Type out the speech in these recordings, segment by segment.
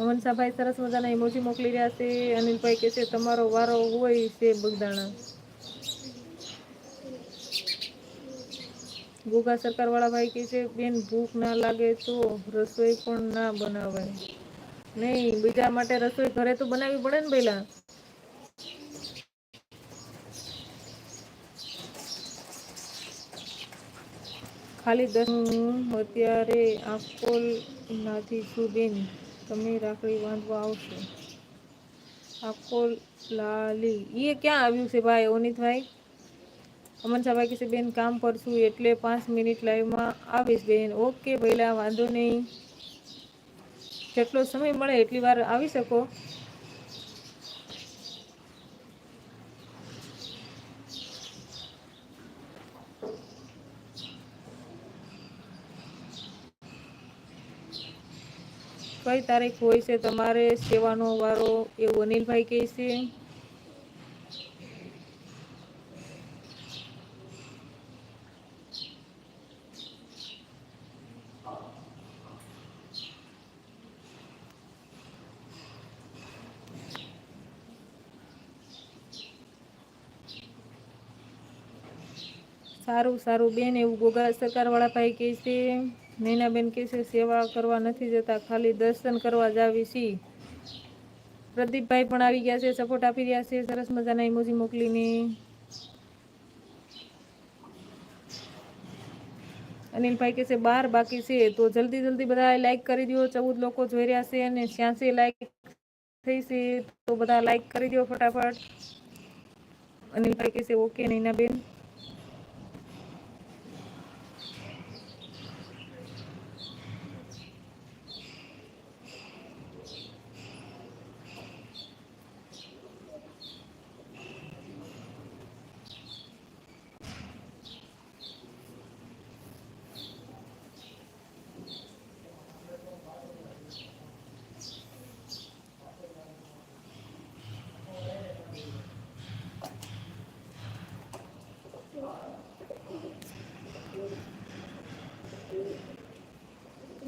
અમનસાભાઈ સરસ મજાના ઇમોજી મોકલી રહ્યા છે. અનિલભાઈ કે છે, તમારો વારો હોય છે બગદાણા. ગુગા સરકાર વાળા ભાઈ કે છે, બેન, ભૂખ ના લાગે તો રસોઈ પણ ના બનાવાય. નહીં, બીજા માટે રસોઈ ઘરે તો બનાવવી પડે ને પેલા ખાલી દસ હું અત્યારે આકોલ નાથી છું બેન. તમે રાખડી બાંધવા આવશો. આખો લાલી. એ ક્યાં આવ્યું છે ભાઈ, ઓનિતભાઈ? અમન સાહેબ કે બેન, કામ પર છું એટલે પાંચ મિનિટ લાઈવમાં આવીશ, બેન. ઓકે, ભઈલા, વાંધો નહીં. જેટલો સમય મળે એટલી વાર આવી શકો. કઈ તારીખ હોય છે તમારે સેવાનો વારો એવું અનિલભાઈ કહે છે. સારું સારું બેન, એવું ગોગા સરકાર વાળા ભાઈ કહે છે. નૈનાબેન કહે છે, સેવા કરવા નથી જતા, ખાલી દર્શન કરવા જ આવી પ્રદીપભાઈ પણ આવી ગયા છે સપોર્ટ આપી રહ્યા છે, સરસ મજાના ઇમોજી મોકલીને. અનિલભાઈ કે છે, બાર બાકી છે. તો જલ્દી જલ્દી બધા લાઈક કરી દો ચૌદ લોકો જોઈ રહ્યા છે અને છ્યાસી લાઈક થઈ છે, તો બધા લાઈક કરી દો ફટાફટ. અનિલભાઈ કે છે, ઓકે નૈનાબેન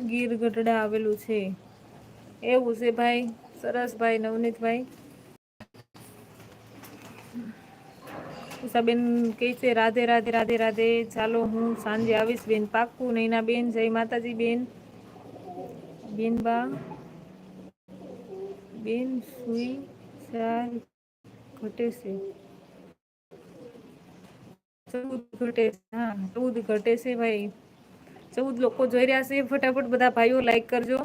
ગીર ગઢડા આવેલું છે. એવું છે ભાઈ. સરસ ભાઈ, નવનીતભાઈ. ઉષાબેન કહે છે, રાધે રાધે રાધે રાધે. ચાલો, હું સાંજે આવીશ બેન. પાક્કું, નૈના બેન, જય માતાજી બેન. બેનબા બેન સુઈ ચાર ઘટે છે. ચૌદ ઘટે હા, ચૌદ ઘટે છે ભાઈ. ચૌદ લોકો જોઈ રહ્યા છે. ફટાફટ બધા ભાઈઓ લાઈક કરજો.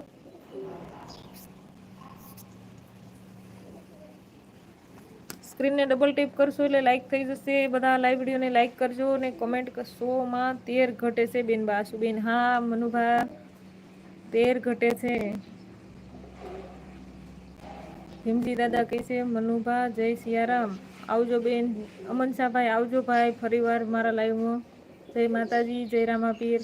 સ્ક્રીનને ડબલ ટેપ કરશો એટલે લાઈક થઈ જશે. બધા લાઈવ વિડીયોને લાઈક કરજો અને કોમેન્ટ સોમાં તેર ઘટે છે બેન બાસુ બેન હા, મનુભા, તેર ઘટે છે. ભીમજી દાદા કહે છે, મનુભા, જય સિયારામ. આવજો બેન. અમનશાભાઈ આવજો ભાઈ. ફરીવાર મારા લાઈવમાં જય માતાજી, જય રામાપીર.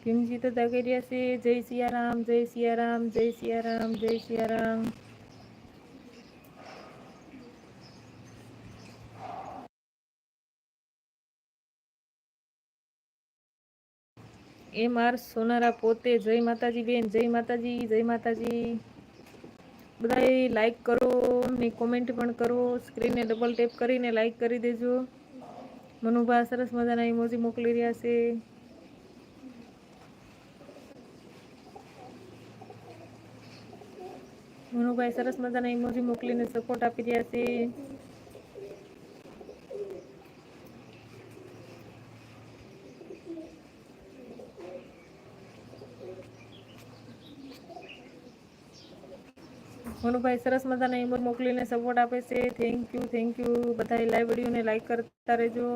ભીમજી તો દગરિયા છે જય સિયારામ જય સિયારામ જય સિયારામ જય સિયારામ એમ આર સોનારા પોતે જય માતાજી બેન જય માતાજી જય માતાજી બધાએ લાઈક કરો ને કોમેન્ટ પણ કરો સ્ક્રીનને ડબલ ટેપ કરીને લાઈક કરી દેજો. મનુભા સરસ મજાના ઇમોજી મોકલી રહ્યા છે. મનુભાઈ સરસ મજાના ઇમોજી મોકલીને સપોર્ટ આપી રહ્યા છે. મનુભાઈ સરસ મજાના ઇમોજ મોકલીને સપોર્ટ આપે છે. થેન્ક યુ થેન્ક યુ બધા લાઈવ વિડીયોને લાઈક કરતા રહેજો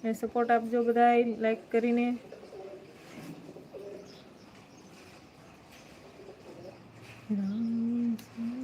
અને સપોર્ટ આપજો બધા લાઈક કરીને. રામ.